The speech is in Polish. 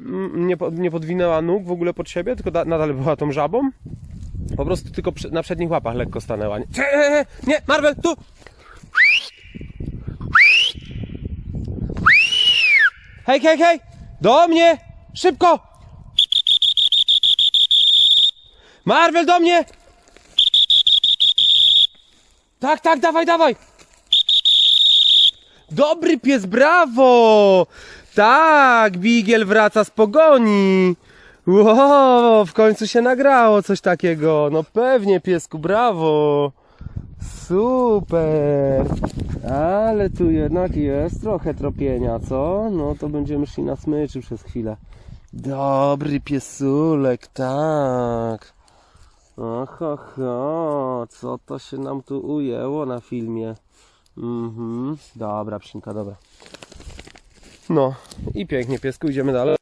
mm, nie, nie podwinęła nóg w ogóle pod siebie, tylko da, nadal była tą żabą. Po prostu tylko przy, na przednich łapach lekko stanęła. Nie, Cze- e, e, nie Marvel, tu! Hej, hej, hej! Do mnie! Szybko! Marvel, do mnie! Tak, tak, dawaj, dawaj! Dobry pies, brawo! Tak, Bigiel wraca z pogoni. Wow, w końcu się nagrało coś takiego. No pewnie, piesku, brawo. Super. Ale tu jednak jest trochę tropienia, co? No to będziemy szli na smyczy przez chwilę. Dobry piesulek, tak. Oho, ho, co to się nam tu ujęło na filmie? Mhm, dobra, pszynka, dobra. No i pięknie, piesku, idziemy dalej.